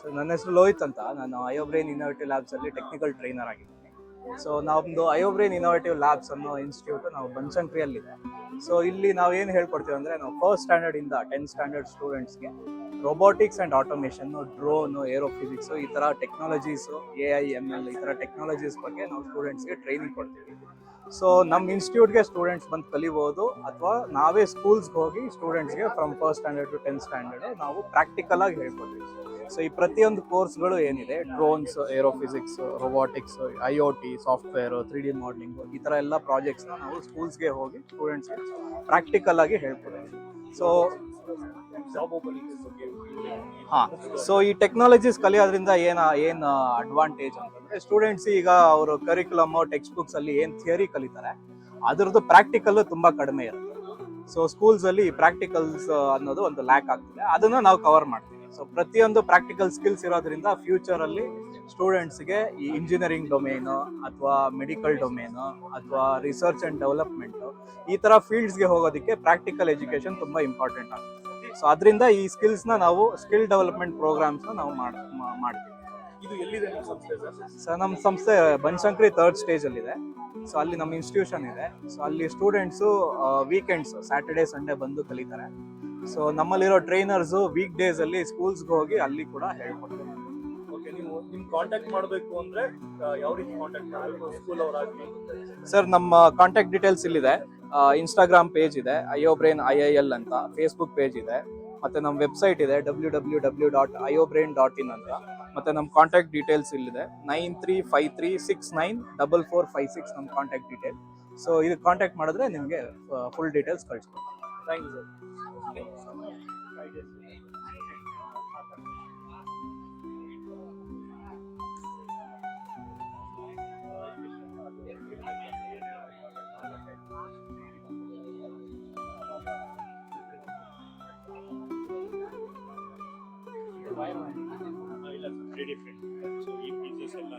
So ನನ್ನ ಹೆಸರು ಲೋಹಿತ್ ಅಂತ. ನಾನು ಅಯೋಬ್ರೇನ್ ಇನೋವೇಟಿವ್ ಲ್ಯಾಬ್ಸ್ ಅಲ್ಲಿ ಟೆಕ್ನಿಕಲ್ ಟ್ರೈನರ್ ಆಗಿದ್ದೀನಿ. ಸೊ ನಮ್ದು ಅಯೋಬ್ರೇನ್ ಇನೋವೇಟಿವ್ ಲ್ಯಾಬ್ಸ್ ಅನ್ನೋ ಇನ್ಸ್ಟಿಟ್ಯೂಟ್ ನಾವು ಬನಶಂಕರಿಯಲ್ಲಿದೆ ಸೊ ಇಲ್ಲಿ ನಾವು ಏನು ಹೇಳ್ಕೊಡ್ತೀವಿ ಅಂದ್ರೆ, ನಾವು ಫಸ್ಟ್ ಸ್ಟ್ಯಾಂಡರ್ಡ್ ಇಂದ ಟೆಂತ್ ಸ್ಟ್ಯಾಂಡರ್ಡ್ ಸ್ಟೂಡೆಂಟ್ಸ್ಗೆ robotics and automation drone aerophysics ಈ ತರ technologies A I M L ಈ ತರ ಟೆಕ್ನಾಲಜೀಸ್ ಬಗ್ಗೆ ನಾವು ಸ್ಟೂಡೆಂಟ್ಸ್ಗೆ ಟ್ರೈನಿಂಗ್ ಕೊಡ್ತೀವಿ. ಸೊ ನಮ್ಮ ಇನ್ಸ್ಟಿಟ್ಯೂಟ್ಗೆ ಸ್ಟೂಡೆಂಟ್ಸ್ ಬಂದು ಕಲಿಬೋದು ಅಥವಾ ನಾವೇ ಸ್ಕೂಲ್ಸ್ಗೆ ಹೋಗಿ ಸ್ಟೂಡೆಂಟ್ಸ್ಗೆ from first standard to tenth standard ನಾವು ಪ್ರಾಕ್ಟಿಕಲ್ ಆಗಿ ಹೇಳ್ಕೊಡ್ತೀವಿ. ಸೊ ಈ ಪ್ರತಿಯೊಂದು ಕೋರ್ಸ್ಗಳು ಏನಿದೆ drones aerophysics robotics I O T software three D modelling ಈ ಥರ ಎಲ್ಲ ಪ್ರಾಜೆಕ್ಟ್ಸ್ನ ನಾವು ಸ್ಕೂಲ್ಸ್ಗೆ ಹೋಗಿ ಸ್ಟೂಡೆಂಟ್ಸ್ಗೆ ಪ್ರಾಕ್ಟಿಕಲ್ ಆಗಿ ಹೇಳ್ಕೊಡ್ತೀವಿ ಸೊ ಹಾ ಸೊ ಈ ಟೆಕ್ನಾಲಜೀಸ್ ಕಲಿಯೋದ್ರಿಂದ ಏನ, ಏನ್ ಅಡ್ವಾಂಟೇಜ್ ಅಂತಂದ್ರೆ ಸ್ಟೂಡೆಂಟ್ಸ್ ಈಗ ಅವರು ಕರಿಕ್ಯುಲಮ್ ಟೆಕ್ಸ್ಟ್ ಬುಕ್ಸ್ ಅಲ್ಲಿ ಏನ್ ಥಿಯರಿ ಕಲಿತಾರೆ, ಅದ್ರದ್ದು ಪ್ರಾಕ್ಟಿಕಲ್ ತುಂಬಾ ಕಡಿಮೆ ಇರುತ್ತೆ. ಸೊ ಸ್ಕೂಲ್ಸ್ ಅಲ್ಲಿ ಪ್ರಾಕ್ಟಿಕಲ್ಸ್ ಅನ್ನೋದು ಒಂದು ಲ್ಯಾಕ್ ಆಗ್ತಿದೆ. ಅದನ್ನ ನಾವು ಕವರ್ ಮಾಡ್ತೀವಿ. ಸೊ ಪ್ರತಿಯೊಂದು ಪ್ರಾಕ್ಟಿಕಲ್ ಸ್ಕಿಲ್ಸ್ ಇರೋದ್ರಿಂದ ಫ್ಯೂಚರ್ ಅಲ್ಲಿ ಸ್ಟೂಡೆಂಟ್ಸ್ಗೆ ಈ ಇಂಜಿನಿಯರಿಂಗ್ ಡೊಮೇನು ಅಥವಾ ಮೆಡಿಕಲ್ ಡೊಮೇನು ಅಥವಾ ರಿಸರ್ಚ್ ಅಂಡ್ ಡೆವಲಪ್ಮೆಂಟ್ ಈ ತರ ಫೀಲ್ಡ್ಸ್ಗೆ ಹೋಗೋದಕ್ಕೆ ಪ್ರಾಕ್ಟಿಕಲ್ ಎಜುಕೇಶನ್ ತುಂಬಾ ಇಂಪಾರ್ಟೆಂಟ್ ಆಗುತ್ತೆ. ಸೊ ಅದರಿಂದ ಈ ಸ್ಕಿಲ್ಸ್ನ ನಾವು ಸ್ಕಿಲ್ ಡೆವಲಪ್ಮೆಂಟ್ ಪ್ರೋಗ್ರಾಮ್ಸ್ನ ನಾವು ಮಾಡ್ತೀವಿ. ಇದು ಎಲ್ಲಿದೆ ಸರ್? ನಮ್ಮ ಸಂಸ್ಥೆ ಬನಶಂಕರಿ ಅಲ್ಲಿ ಇದೆ. ಸೊ ಅಲ್ಲಿ ನಮ್ಮ ಇನ್ಸ್ಟಿಟ್ಯೂಷನ್ ಇದೆ. ಸೊ ಅಲ್ಲಿ ಸ್ಟೂಡೆಂಟ್ಸು ವೀಕೆಂಡ್ಸ್ ಸ್ಯಾಟರ್ಡೆ ಸಂಡೇ ಬಂದು ಕಲಿತಾರೆ. ಸೊ ನಮ್ಮಲ್ಲಿರೋ ಟ್ರೈನರ್ಸು ವೀಕ್ ಡೇಸ್ ಅಲ್ಲಿ ಸ್ಕೂಲ್ಸ್ಗೆ ಹೋಗಿ ಅಲ್ಲಿ ಕೂಡ ಹೇಳ್ಕೊಡ್ತಾರೆ. ಓಕೆ ನೀವು ನಿಮ್ ಕಾಂಟ್ಯಾಕ್ಟ್ ಮಾಡಬೇಕು ಅಂದ್ರೆ ಆ, ಯಾವ ರೀತಿ ಕಾಂಟ್ಯಾಕ್ಟ್ ಮಾಡಬೇಕು? ಸ್ಕೂಲ್ ಅವರಾಗ್ಲಿ? ಸರ್ ನಮ್ಮ ಕಾಂಟ್ಯಾಕ್ಟ್ ಡೀಟೇಲ್ಸ್ ಇಲ್ಲಿದೆ. ಇನ್ಸ್ಟಾಗ್ರಾಮ್ ಪೇಜ್ ಇದೆ ಅಯೋಬ್ರೇನ್ ಐ ಐ ಎಲ್ ಅಂತ. ಫೇಸ್ಬುಕ್ ಪೇಜ್ ಇದೆ. ಮತ್ತೆ ನಮ್ಮ ವೆಬ್ಸೈಟ್ ಇದೆ W W W dot Ayobrain dot in ಅಂತ. ಮತ್ತೆ ನಮ್ಮ ಕಾಂಟ್ಯಾಕ್ಟ್ ಡೀಟೇಲ್ಸ್ ಇಲ್ಲಿದೆ. Nine three five three six nine double four five six ನಮ್ಮ ಕಾಂಟ್ಯಾಕ್ಟ್ ಡೀಟೇಲ್ ಸೊ ಇದು ಕಾಂಟ್ಯಾಕ್ಟ್ ಮಾಡಿದ್ರೆ ನಿಮಗೆ ಫುಲ್ ಡೀಟೇಲ್ಸ್ ಕಳಿಸ್ಕೊಡ್ತೀನಿ ಥ್ಯಾಂಕ್ ಯು ಸರ್ ಇಲ್ಲ ಸರ್ ತ್ರೀ ಡಿಫ್ರೆಂಟ್ ಸೊ ಈ ಪೀಸಸ್ ಎಲ್ಲ